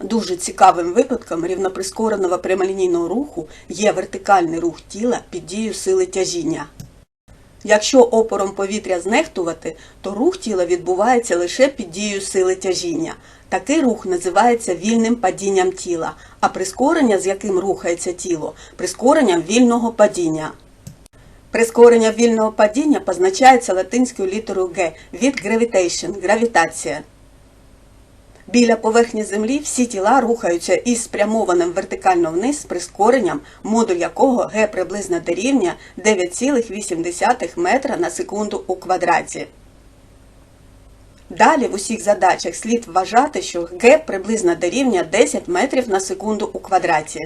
Дуже цікавим випадком рівноприскореного прямолінійного руху є вертикальний рух тіла під дією сили тяжіння. Якщо опором повітря знехтувати, то рух тіла відбувається лише під дією сили тяжіння. Такий рух називається вільним падінням тіла, а прискорення, з яким рухається тіло, прискоренням вільного падіння. Прискорення вільного падіння позначається латинською літерою Г від gravitation – гравітація. Біля поверхні землі всі тіла рухаються із спрямованим вертикально вниз прискоренням, модуль якого г приблизно дорівнює 9,8 метра на секунду у квадраті. Далі в усіх задачах слід вважати, що г приблизно дорівнює 10 метрів на секунду у квадраті.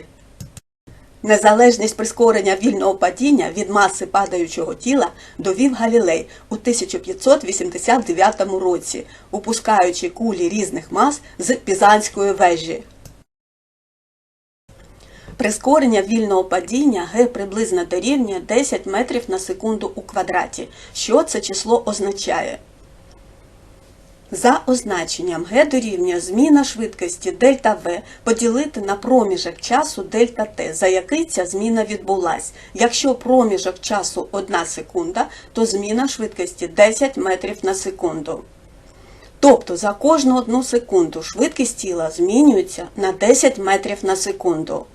Незалежність прискорення вільного падіння від маси падаючого тіла довів Галілей у 1589 році, упускаючи кулі різних мас з Пізанської вежі. Прискорення вільного падіння г приблизно дорівнює 10 метрів на секунду у квадраті. Що це число означає? За означенням Г дорівнює зміна швидкості дельта В поділити на проміжок часу дельта Т, за який ця зміна відбулась. Якщо проміжок часу 1 секунда, то зміна швидкості 10 метрів на секунду. Тобто за кожну одну секунду швидкість тіла змінюється на 10 метрів на секунду.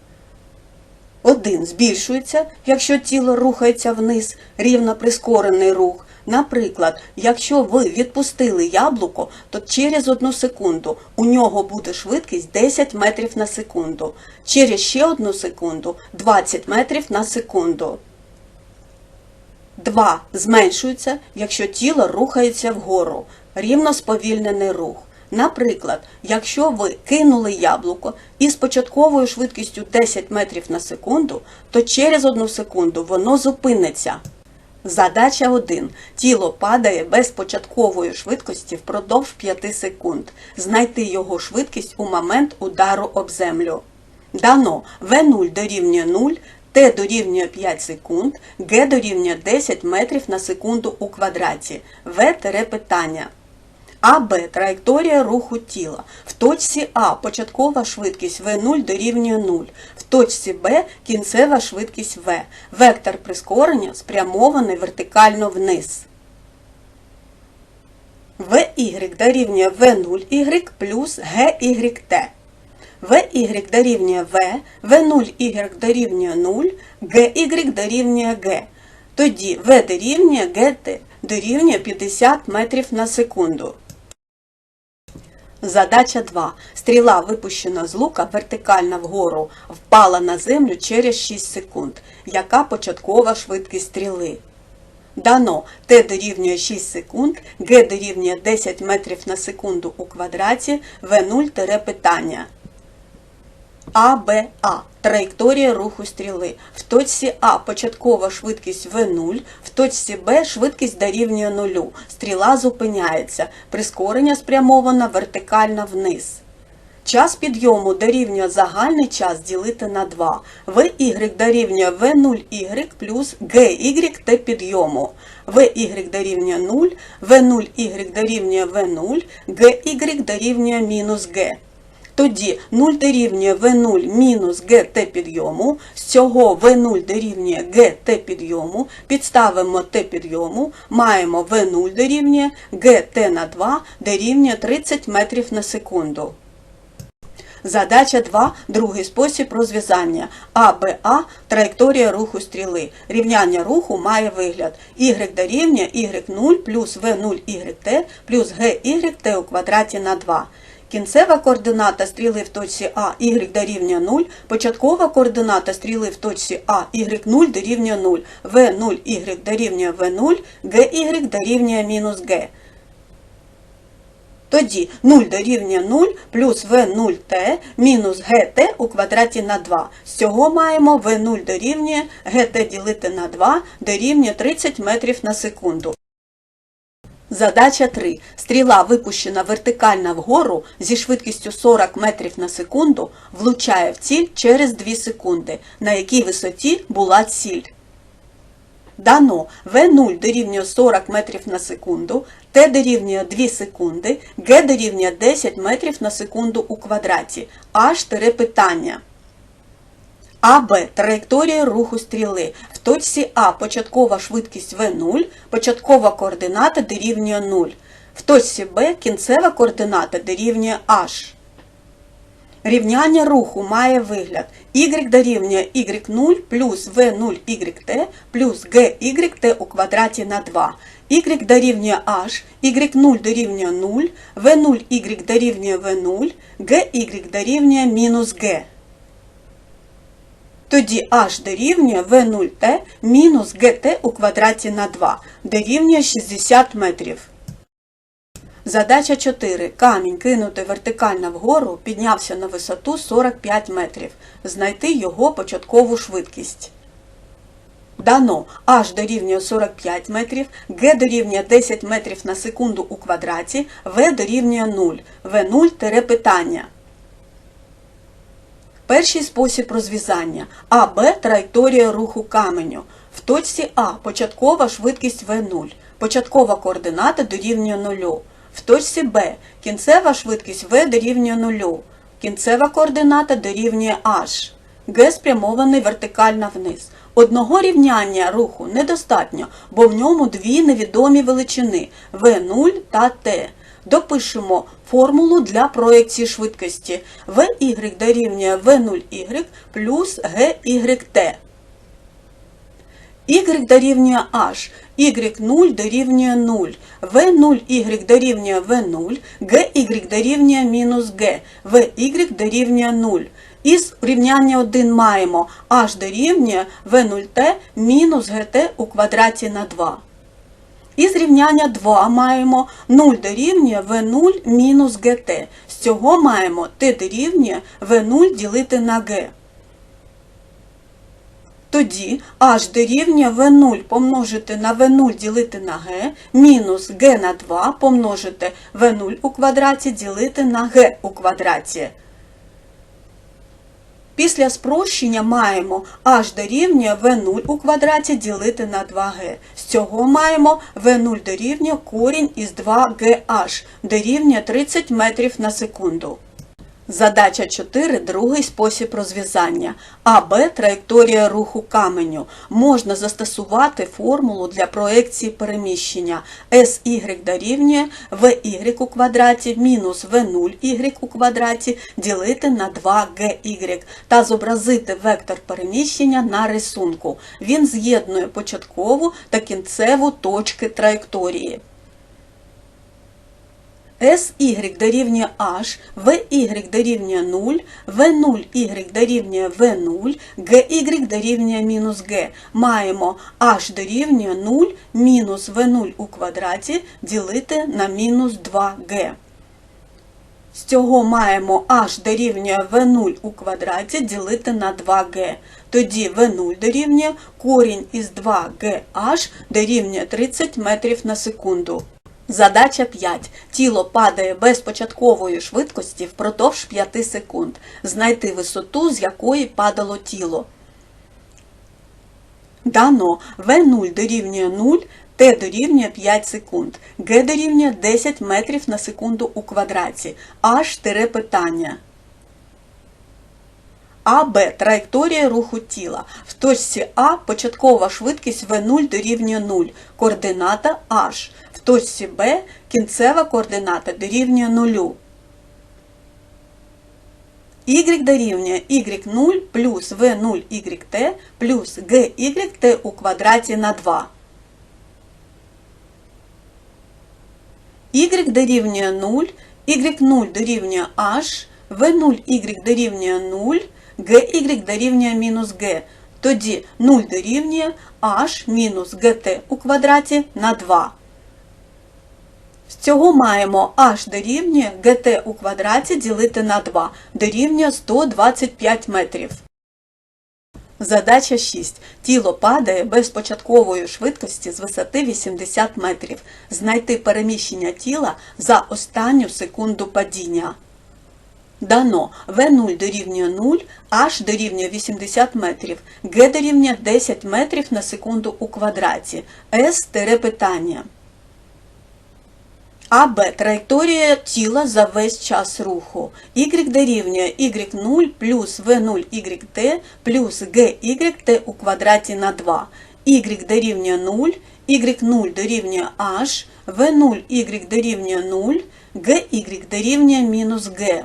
1 збільшується, якщо тіло рухається вниз, рівно прискорений рух. Наприклад, якщо ви відпустили яблуко, то через одну секунду у нього буде швидкість 10 метрів на секунду. Через ще одну секунду 20 метрів на секунду. 2 зменшується, якщо тіло рухається вгору, рівно сповільнений рух. Наприклад, якщо ви кинули яблуко із початковою швидкістю 10 метрів на секунду, то через одну секунду воно зупиниться. Задача 1. Тіло падає без початкової швидкості впродовж 5 секунд. Знайти його швидкість у момент удару об землю. Дано В0 дорівнює 0, Т дорівнює 5 секунд, Г дорівнює 10 метрів на секунду у квадраті. В-тере питання. АБ траєкторія руху тіла. В точці А початкова швидкість В0 дорівнює 0. В точці Б кінцева швидкість В. Вектор прискорення спрямований вертикально вниз. VY дорівнює V0Y плюс GYT. VY дорівнює V, V0Y дорівнює 0, GY дорівнює G. Тоді V дорівнює GT дорівнює 50 метрів на секунду. Задача 2. Стріла, випущена з лука вертикально вгору, впала на землю через 6 секунд. Яка початкова швидкість стріли? Дано Т дорівнює 6 секунд, Г дорівнює 10 метрів на секунду у квадраті, В0 тире питання. АБА траєкторія руху стріли. В точці А початкова швидкість В0, в точці Б швидкість дорівнює нулю. Стріла зупиняється. Прискорення спрямовано вертикально вниз. Час підйому дорівнює загальний час ділити на 2. VY дорівнює V0Y плюс GY Т підйому. VY дорівнює 0, V0Y дорівнює V0, GY дорівнює мінус G. Тоді 0 дорівнює V0 мінус gt підйому, з цього V0 дорівнює gt підйому, підставимо t підйому, маємо V0 дорівнює gt на 2 дорівнює 30 метрів на секунду. Задача 2. Другий спосіб розв'язання. АБА – траєкторія руху стріли. Рівняння руху має вигляд. Y дорівнює Y0 плюс V0YT плюс GYT у квадраті на 2. Кінцева координата стріли в точці А y дорівнює 0, початкова координата стріли в точці А y0 дорівнює 0, v0 y дорівнює v0, gy дорівнює мінус g. Тоді 0 дорівнює 0 плюс v0t мінус gt у квадраті на 2. З цього маємо v0 дорівнює gt ділити на 2 дорівнює 30 метрів на секунду. Задача 3. Стріла, випущена вертикально вгору зі швидкістю 40 метрів на секунду, влучає в ціль через 2 секунди. На якій висоті була ціль? Дано В0 дорівнює 40 метрів на секунду, Т дорівнює 2 секунди, Г дорівнює 10 метрів на секунду у квадраті. H питання. АБ траєкторія руху стріли. В точці А початкова швидкість В0, початкова координата дорівнює 0. В точці Б кінцева координата дорівнює H. Рівняння руху має вигляд y дорівнює y0 плюс v0yt плюс gyt у квадраті на 2. y дорівнює h, y0 дорівнює 0, v0y дорівнює v0, gy дорівнює мінус g. Тоді h дорівнює v0t мінус gt у квадраті на 2, дорівнює 60 метрів. Задача 4. Камінь, кинутий вертикально вгору, піднявся на висоту 45 метрів. Знайти його початкову швидкість. Дано h дорівнює 45 метрів, g дорівнює 10 метрів на секунду у квадраті, v дорівнює 0, v0 тире питання. Перший спосіб розв'язання. АБ траєкторія руху каменю. В точці А початкова швидкість В0. Початкова координата дорівнює 0. В точці Б кінцева швидкість В дорівнює 0. Кінцева координата дорівнює H. Г спрямований вертикально вниз. Одного рівняння руху недостатньо, бо в ньому дві невідомі величини В0 та Т. Допишемо формулу для проекції швидкості. VY дорівнює V0Y плюс GYT. Y дорівнює H, Y0 дорівнює 0, V0Y дорівнює V0, GY дорівнює мінус G, VY дорівнює 0. Із рівняння 1 маємо H дорівнює V0t мінус GT у квадраті на 2. Із рівняння 2 маємо 0 дорівнює v0 мінус gt. З цього маємо t дорівнює v0 ділити на g. Тоді h дорівнює v0 помножити на v0 ділити на g, мінус g на 2 помножити v0 у квадраті ділити на g у квадраті. Після спрощення маємо h дорівнює v0 у квадраті ділити на 2g. З цього маємо v0 дорівнює корінь із 2gh, дорівнює 30 метрів на секунду. Задача 4. Другий спосіб розв'язання. АБ траєкторія руху каменю. Можна застосувати формулу для проекції переміщення. SY дорівнює VY у квадраті мінус V0Y у квадраті ділити на 2GY та зобразити вектор переміщення на рисунку. Він з'єднує початкову та кінцеву точки траєкторії. SY дорівнює H, VY дорівнює 0, V0Y дорівнює V0, GY дорівнює мінус G. Маємо H дорівнює 0 мінус V0 у квадраті ділити на мінус 2G. З цього маємо h дорівнює v0 у квадраті ділити на 2g. Тоді v0 дорівнює корінь із 2gh дорівнює 30 метрів на секунду. Задача 5. Тіло падає без початкової швидкості впродовж 5 секунд. Знайти висоту, з якої падало тіло. Дано В0 дорівнює 0, Т дорівнює 5 секунд, Г дорівнює 10 метрів на секунду у квадраті. H тире питання. АБ траєкторія руху тіла. В точці А початкова швидкість В0 дорівнює 0, координата H. Точці Б кінцева координата дорівнює 0. Y дорівнює y0 плюс v0yt плюс gyt у квадраті на 2. y дорівнює 0, y0 дорівнює h, v0y дорівнює 0, gy дорівнює мінус g. Тоді 0 дорівнює h мінус gt у квадраті на 2. З цього маємо h дорівнює gt у квадраті ділити на 2, дорівнює 125 метрів. Задача 6. Тіло падає без початкової швидкості з висоти 80 метрів. Знайти переміщення тіла за останню секунду падіння. Дано В0 дорівнює 0, H дорівнює 80 метрів, G дорівнює 10 метрів на секунду у квадраті. Тире питання. АБ траєкторія тіла за весь час руху. Y дорівнює y0 плюс v0 yt плюс gy у квадраті на 2. Y дорівнює 0, y0 дорівнює h, v0 y дорівнює 0, gy дорівнює мінус g.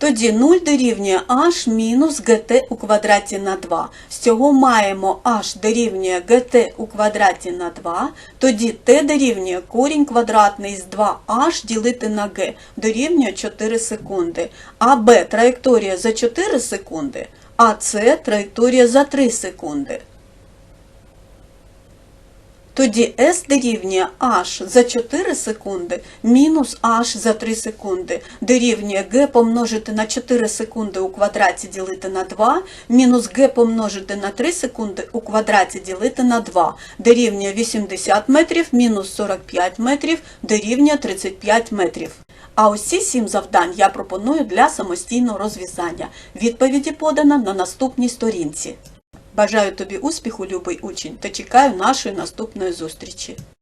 Тоді 0 дорівнює h мінус gt у квадраті на 2. З цього маємо h дорівнює gt у квадраті на 2. Тоді t дорівнює корінь квадратний з 2h ділити на g дорівнює 4 секунди. А b траєкторія за 4 секунди, а c траєкторія за 3 секунди. Тоді S дорівнює H за 4 секунди мінус H за 3 секунди дорівнює G помножити на 4 секунди у квадраті ділити на 2, мінус G помножити на 3 секунди у квадраті ділити на 2 дорівнює 80 метрів мінус 45 метрів дорівнює 35 метрів. А ці 7 завдань я пропоную для самостійного розв'язання. Відповіді подано на наступній сторінці. Бажаю тобі успіху, любий учень, та чекаю нашої наступної зустрічі.